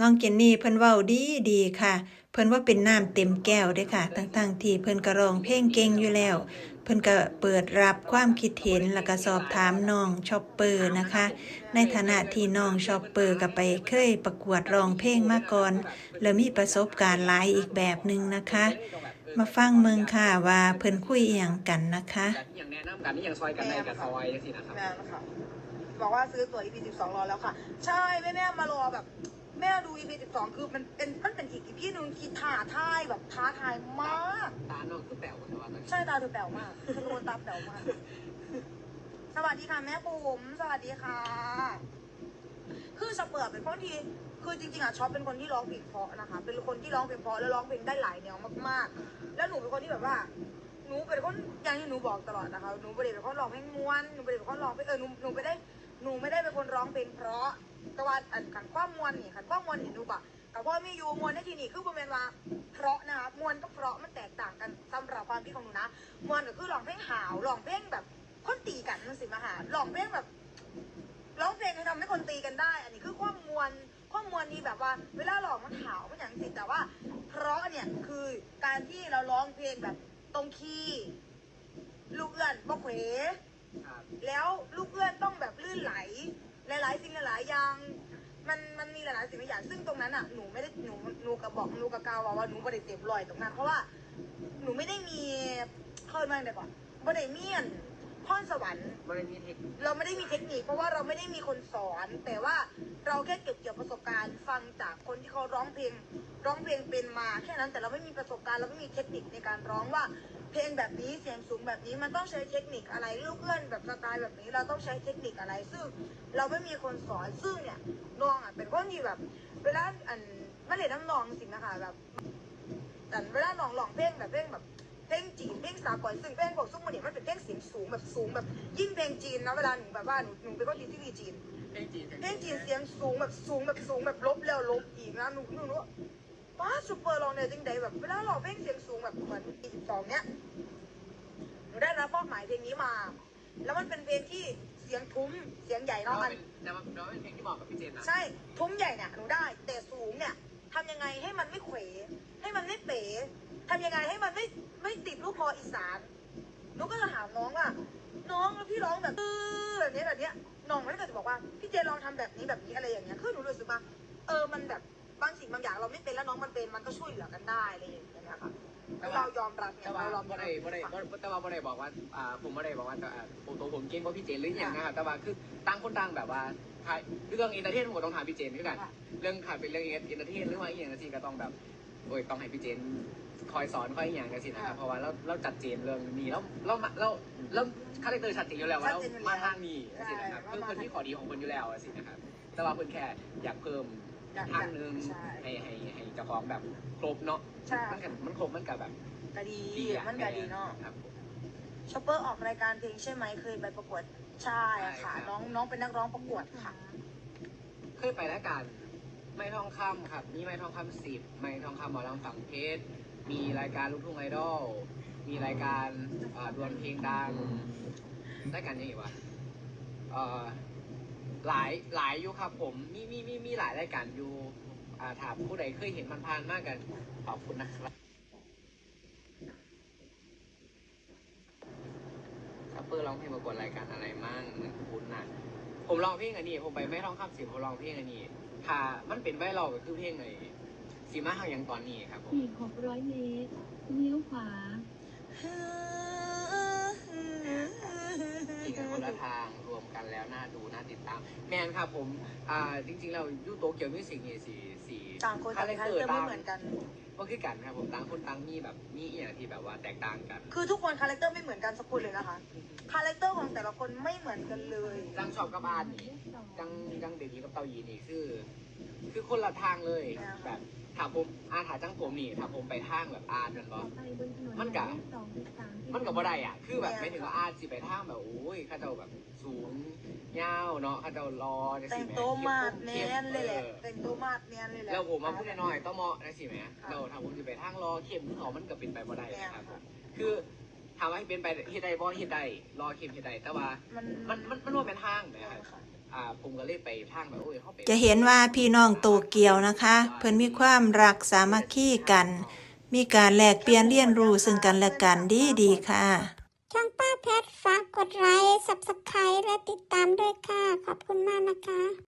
น้องเจนนี่เพิ่นเว้าดีดีค่ะ เพิ่นว่าเป็นน้ำเต็มแก้วเด้อค่ะทั้งๆที่เพิ่นก็ร้องเพลงเก่งอยู่แล้ว เพิ่นก็เปิดรับความคิดเห็นแล้วก็สอบถามน้องชอปเปอร์นะคะ ในฐานะที่น้องชอปเปอร์ก็ไปเคยประกวดร้องเพลงมาก่อน แล้วมีประสบการณ์หลายอีกแบบหนึ่งนะคะ มาฟังเมืองค่ะว่าเพิ่นคุยอหย่างกันนะคะ อย่างแนะนำกันนี่อย่างซอยกันในกับซอยสินะครับ แม่นะคะบอกว่าซื้อตั๋ว EP 12รอแล้วค่ะ ใช่ แม่แม่มารอแบบแม่ดู EP 12 คือมันเป็นมันเป็นอีก EP หนึ่งที่ท้าทายแบบท้าทายมาก ตาน้องคือแป๋วแต่ว่าตอนนี้ใช่ตาเธอแป๋วมากคือโดนตาแป๋วมาก สวัสดีค่ะแม่ปุ๋มสวัสดีค่ะ คือสเปิร์เป็นคนที่คือจริงๆอะชอบเป็นคนที่ร้องเพลงเพราะนะคะ เป็นคนที่ร้องเพลงเพราะแล้วร้องเพลงได้หลายแนวมากๆ แล้วหนูเป็นคนที่แบบว่าหนูเป็นคนอย่างที่หนูบอกตลอดนะคะหนูไม่ได้เป็นคนร้องเพลงม้วนหนูไม่ได้เป็นคนร้องเพลงเออหนูหนูไม่ได้ หนูไม่ได้เป็นคนร้องเพลงเพราะ แต่ว่าอันขันความมวนนี่ขันความมวนนี่หนูบอกแต่ว่าไม่อยู่มวนในที่นี่คือประมาณว่าเพราะนะคะมวนกับเพราะมันแตกต่างกันสำหรับความคิดของหนูนะมวนก็คือร้องเพลงหาวร้องเพลงแบบคนตีกันมันสิมาหาร้องเพลงแบบร้องเพลงให้ทำให้คนตีกันได้ อันนี้คือความมวลความมวลนี้แบบว่าเวลาร้องมันหาวมันอย่างสิแต่ว่า เพราะเนี่ยคือการที่เราร้องเพลงแบบตรงคีย์ลูกเอื้อนบ่เขว แล้วลูกเอื้อนต้องแบบลื่นไหล หลาย ๆ สิ่งหลายๆอย่าง มันมันมีหลายๆสิ่งหลายอย่างซึ่งตรงนั้นอะหนูไม่ได้หนูหนูกับบอกหนูกับกาวว่าหนูไม่ได้เจ็บรอยตรงนั้น เพราะว่าหนูไม่ได้มีเคยมาเดี๋ยวก่อนไม่ได้มียน พรสวรรค์บริมีเทคนิคเราไม่ได้มีเทคนิค เพราะว่าเราไม่ได้มีคนสอน แต่ว่าเราแค่เก็บเกี่ยวประสบการณ์ ฟังจากคนที่เขาร้องเพลง ร้องเพลงเป็นมา แค่นั้นแต่เราไม่มีประสบการณ์เราไม่มีเทคนิคในการร้องว่า เพลงแบบนี้เสียงสูงแบบนี้มันต้องใช้เทคนิคอะไรลูกเอื้อนแบบสไตล์แบบนี้เราต้องใช้เทคนิคอะไร ซึ่งเราไม่มีคนสอนซึ่งเนี่ยน้องอะเป็นคนที่แบบ เวลาอันไมาเล่นน้ำนองสินะคะแบบแต่เวลาน้องร้องเพลงแบบเพลงแบบ เพลงจีนเพลงสากลซึ่งเพลงพวกซุ้มมันเนี่ยมันเป็นเพลงเสียงสูงแบบสูงแบบยิ่งเพลงจีนนะเวลาหนูแบบว่าหนูหนูเป็นคนที่ทีวีจีนเพลงจีนเพลงจีนเสียงสูงแบบสูงแบบสูงแบบลบแล้วลบอีกนะหนูหนูหนูว่าป้าซูเปอร์ลองเนี่ยจริงใดแบบเวลาร้องเพลงเสียงสูงแบบเหมือนปีสิบสองเนี้ยหนูได้รับมอบหมายเพลงนี้มา แล้วมันเป็นเพลงที่เสียงทุ้มเสียงใหญ่เนาะมันแต่ว่าเราเป็นเพลงที่เหมาะกับพี่เจนนะใช่ทุ้มใหญ่เนี่ยหนูได้แต่สูงเนี่ยทำยังไงให้มันไม่เขวให้มันไม่เป๋ ทำยังไงให้มันไม่ไม่ติดลูกคออีสานหนูก็จะถามน้องว่าน้องแล้วพี่ร้องแบบอื้อแบบนี้แบบเนี้ยน้องมันก็จะบอกว่าพี่เจลองทำแบบนี้แบบนี้อะไรอย่างเงี้ยคือหนูรู้สึกว่าเออมันแบบบางสิ่งบางอย่างเราไม่เป็นแล้วน้องมันเป็นมันก็ช่วยเหลือกันได้อะไรอย่างเงี้ยค่ะเรายอมรับไงแต่ว่าเรายอมบ่รับได้บ่ได้บ่แต่ว่าบ่ได้บอกว่าอ่าผมบ่ได้บอกว่าแต่อ่าผมตัวผมเก่งกว่าพี่เจนหรืออย่างนะครับแต่ว่าคือต่างคนต่างแบบว่าถ่ายเรื่องอินเตอร์เทนผมก็ต้องถามพี่เจนคือกัน เรื่องถ่ายเป็นเรื่องอินเตอร์เทนหรือว่าอีกอย่างสิก็ต้องแบบ โอ้ยต้องให้พี่เจนคอยสอนคอยอหย่างกันสินะครับเพราะว่าเราเราจัดเจนเรื่องนี้แล้วเราเราเราคาแรคเตอร์ชัดเจนอยู่แล้วว่าเรามาทางนี้สินะครับคือคนที่ขอดีของคนอยู่แล้วสินะครับ แต่ว่าเพิ่นแค่อยากเพิ่มอยากทางหนึงใช่ให้ให้ให้เจ้าของแบบครบเนาะใช่มันกับมันครบมันกับแบบก็ดีดีอะมันก็ดีเนาะครับผมชอปเปอร์ออกรายการเพลงใช่ไหมเคยไปประกวดใช่อะค่ะใช่ครับน้องน้องเป็นนักร้องประกวดค่ะ เคยไปแล้วกัน ไม่ทองคำครับ มีไม่ทองคำสิบไม่ทองคำหมอลำฝั่งเพชรมีรายการลูกทุ่งไอดอลมีรายการดวลเพลงดังรายการยังไงวะเอ่อหลายหลายอยู่ครับ ผมมีมีมีมีหลายรายการอยู่ถามผู้ใดเคยเห็นมันผ่านมากกันขอบคุณนะครับซัปเปอร์ร้องเพลงประกวดรายการอะไรมั่งมันคุ้นนะผมร้องเพลงอันนี้ผมไปไม่ร้องคำสิผมร้องเพลงอันนี้ ถ้ามันเป็นไวรัลก็คือเพลงไอ้สีมาหางยังตอนนี้ครับผมอีก600เมตรเลี้ยวขวาอีกคนละทางรวมกันแล้วน่าดูน่าติดตาม แมนครับผม อ่าจริง ๆ เรายูโตเกียวมิวสิกนี่สี่สี่ต่างคนต่างคาแรคเตอร์ไม่เหมือนกันก็คือกันครับผมต่างคนต่างมีแบบมีอหย่างที่แบบว่าแตกต่างกัน คือทุกคนคาแรคเตอร์ไม่เหมือนกันสักคนเลยนะคะ คาแรคเตอร์ของแต่ละคนไม่เหมือนกันเลยจังชอบกับบ้านนี่จังจังเบบีกับเตาหยีนี่คือ คือคนละทางเลยแบบถามผมอาถาจังผมนี่ถ้าผมไปทางแบบอาร์ตกันบ่มันกะมันกับบ่ได้อะ คือแบบไม่ถึงว่าอาร์ตสิไปทางแบบโอ้ยข้าเจ้าแบบสูงยาวเนาะข้าเจ้ารอจังแต่สิงแหมตัวมาดแมเข้นเลยแหละออแต่งตัวมาดแมนเลยแหละแล้วผมมาพูดน้อยๆต้องเหมาะนะสิแหมเราถ้าผมจะไปทางรอเข้มคือเขามันก็เป็นไปบ่ได้นะครับผมคือ ถามว่าให้เป็นไปเฮ็ดได้บ่เฮ็ดได้รอเข้มเฮ็ดได้แต่ว่ามันมันมันมันว่าเป็นทางนะครับค่ะอ่าผมก็เลยไปทางแบบโอ้ยเขาไปจะเห็นว่าพี่น้องโตเกียวนะคะ เพิ่นมีความรักสามัคคีกัน มีการแลกเปลี่ยนเรียนรู้ซึ่งกันและกันดีดีๆค่ะ ช่องป้าแพทฝากกดไลค์ subscribe และติดตามด้วยค่ะ ขอบคุณมากนะคะ